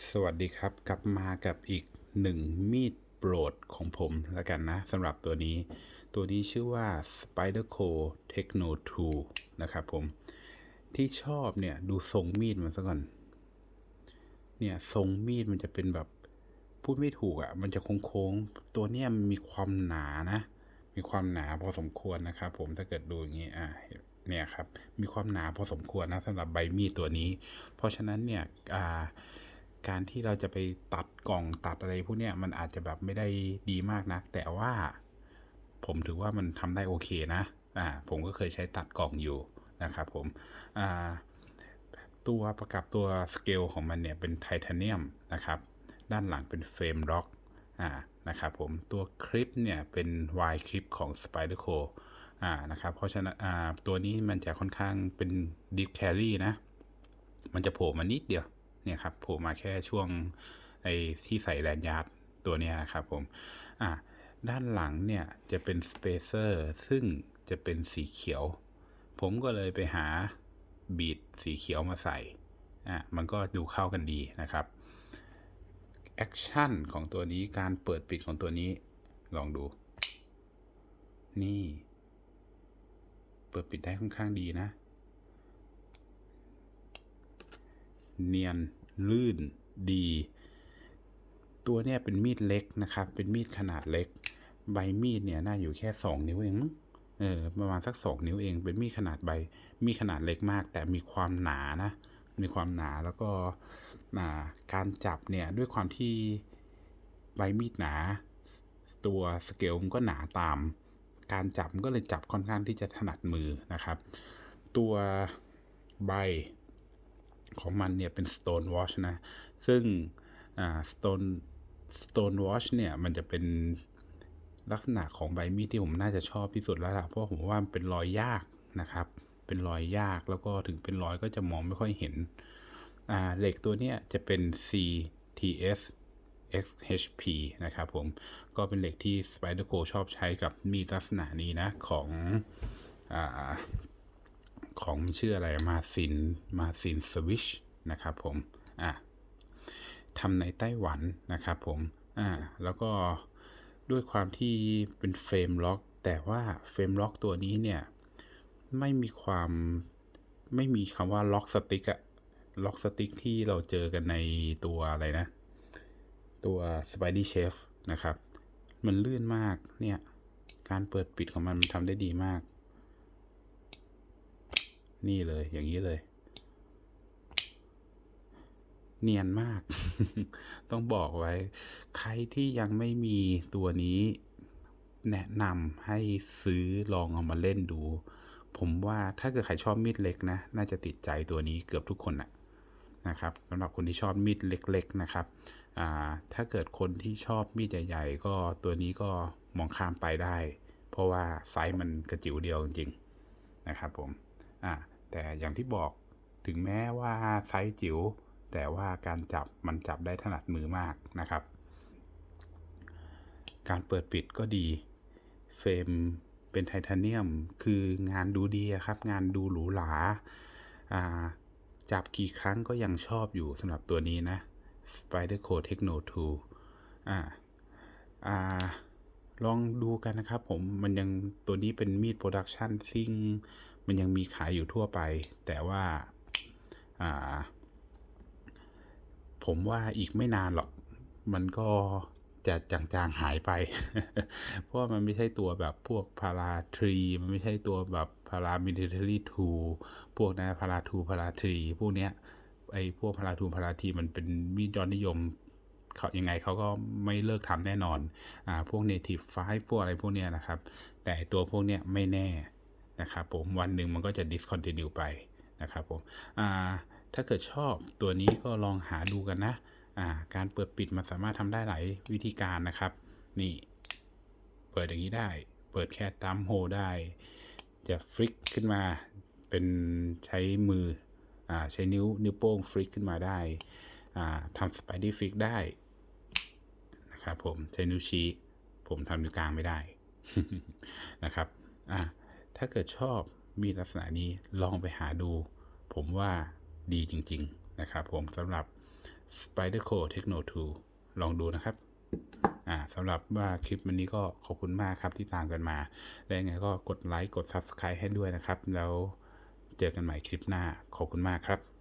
สวัสดีครับ กลับมากับอีกหนึ่งมีดโปรดของผมแล้วกันนะสำหรับตัวนี้ ตัวนี้ชื่อว่า Spyderco Techno 2 นะครับผม ที่ชอบเนี่ยดูทรงมีดมันซะก่อน เนี่ยทรงมีดมันจะเป็นแบบพูดไม่ถูกอะ่ะ มันจะโค้งๆ ตัวเนี้ยมันมีความหนานะ มีความหนาพอสมควรนะครับผมถ้าเกิดดูอย่างนี้อ่าเนี่ยครับ มีความหนาพอสมควรนะสำหรับใบมีดตัวนี้ เพราะฉะนั้นเนี่ยอ่า การที่เราจะไปตัดกล่องตัดอะไรพวกเนี้ยมันอาจจะแบบไม่ได้ดีมากนะแต่ว่าผมถือว่ามันทำได้โอเคนะอ่าผมก็เคยใช้ตัดกล่องอยู่นะครับผมอ่าตัวประกับตัวสเกลของมันเนี่ยเป็นไทเทเนียมนะครับ ด้านหลังเป็นเฟรมล็อกอ่านะครับผมตัวคลิปเนี่ยเป็น Y คลิปของ Spyderco อ่านะครับเพราะฉะนั้นอ่าตัวนี้มันจะค่อนข้างเป็นดิฟแครี่นะ มันจะโผล่มานิดเดียว เนี่ยครับโผล่มาแค่ช่วงไอ้ที่ใส่แลนยาร์ดตัวเนี้ยครับผมอ่าด้านหลังเนี่ยจะเป็นสเปเซอร์ซึ่งจะเป็นสีเขียว ผมก็เลยไปหาบีดสีเขียวมาใส่อะมันก็ดูเข้ากันดีนะครับแอคชั่นของตัวนี้การเปิดปิดของตัวนี้ลองดู นี่ เปิดปิดได้ค่อนข้างดีนะ เนียน ลื่น ดี ตัวเนี้ยเป็นมีดเล็กนะครับ เป็นมีดขนาดเล็ก ใบมีดเนี่ยน่าอยู่แค่สองนิ้วเองมั้งเออประมาณสักสองนิ้วเอง เป็นมีดขนาดใบ มีดขนาดเล็กมาก แต่มีความหนานะ มีความหนาแล้วก็การจับเนี่ยด้วยความที่ใบมีดหนา ตัวสเกลมันก็หนาตาม การจับก็เลยจับค่อนข้างที่จะถนัดมือนะครับ ตัวใบ ของมันเนี่ยเป็น stone wash นะ ซึ่ง stone stone wash เนี่ยมันจะเป็นลักษณะของใบมีดที่ผมน่าจะชอบที่สุดแล้วล่ะ เพราะผมว่ามันเป็นรอยยากนะครับ เป็นรอยยากแล้วก็ถึงเป็นรอยก็จะมองไม่ค่อยเห็น เหล็กตัวเนี้จะเป็น CTS XHP นะครับผม ก็เป็นเหล็กที่ Spyderco ชอบใช้กับมีดลักษณะนี้นะของ ของชื่ออะไรมาซินมาซินสวิชนะครับผมอะทำในไต้หวันนะครับผมอ่าแล้วก็ด้วยความที่เป็นเฟรมล็อก แต่ว่าเฟรมล็อกตัวนี้เนี่ยไม่มีความไม่มีคำว่าล็อกสติ๊กอะล็อกสติ๊กที่เราเจอกันในตัวอะไรนะ ตัว Spidey Chef นะครับ มันลื่นมากเนี่ย การเปิดปิดของมันมันทำได้ดีมาก นี่เลยอย่างนี้เลย เนียนมาก ต้องบอกไว้ ใครที่ยังไม่มีตัวนี้ แนะนำให้ซื้อลองเอามาเล่นดู ผมว่าถ้าเกิดใครชอบมีดเล็กนะ น่าจะติดใจตัวนี้เกือบทุกคนนะนะครับสำหรับคนที่ชอบมีดเล็ก ๆนะครับถ้าเกิดคนที่ชอบมีดใหญ่ ๆ ก็ตัวนี้ก็มองข้ามไปได้ เพราะว่าไซส์มันกระจิ๋วเดียวจริงๆนะครับผมอ่า แต่อย่างที่บอกถึงแม้ว่าไซส์จิ๋วแต่ว่าการจับมันจับได้ถนัดมือมากนะครับ การเปิดปิดก็ดี เฟรมเป็นไทเทเนียม คืองานดูดีครับ งานดูหรูหราจับกี่ครั้งก็ยังชอบอยู่สำหรับตัวนี้นะ Spyderco Techno 2อ่าอ่าลองดูกันนะครับผมมันยังตัวนี้เป็นมีดโปรดักชันซิ่ง มันยังมีขายอยู่ทั่วไป แต่ว่าผมว่าอีกไม่นานหรอก มันก็จะจางๆหายไป เพราะมันไม่ใช่ตัวแบบพวกพาราทรี มันไม่ใช่ตัวแบบพารามิลิเทอรี่ทู พวกนะพาราทูพาราทรี พวกเนี้ย ไอ้พวกพาราทูพาราทีมันเป็นมีดยอดนิยมเขายังไงเขาก็ไม่เลิกทำแน่นอน อ่า พวกเนทีฟไฟพวกอะไรพวกเนี้ยนะครับ แต่ตัวพวกเนี้ยไม่แน่ นะครับผมวันหนึ่งมันก็จะ discontinue ไปนะครับผมถ้าเกิดชอบตัวนี้ก็ลองหาดูกันนะการเปิดปิดมันสามารถทำได้หลายวิธีการนะครับ นี่เปิดอย่างนี้ได้ เปิดแค่ตามโฮได้ จะฟลิกขึ้นมาเป็นใช้มืออใช้นิ้วนิ้วโป้งฟลิกขึ้นมาได้ทำสไปดี้ฟลิกได้นะครับผมใช้นิ้วชี้ผมทำนิ้วกลางไม่ได้นะครับอ่า ถ้าเกิดชอบมีลักษณะนี้ลองไปหาดู ผมว่าดีจริง ๆ นะครับผมสำหรับ Spider Co Techno 2 ลองดูนะครับอ่าสำหรับว่าคลิปวันนี้ก็ขอบคุณมากครับที่ตามกันมา และยังไงก็กดไลค์กด Subscribe ให้ด้วยนะครับ แล้วเจอกันใหม่คลิปหน้าขอบคุณมากครับ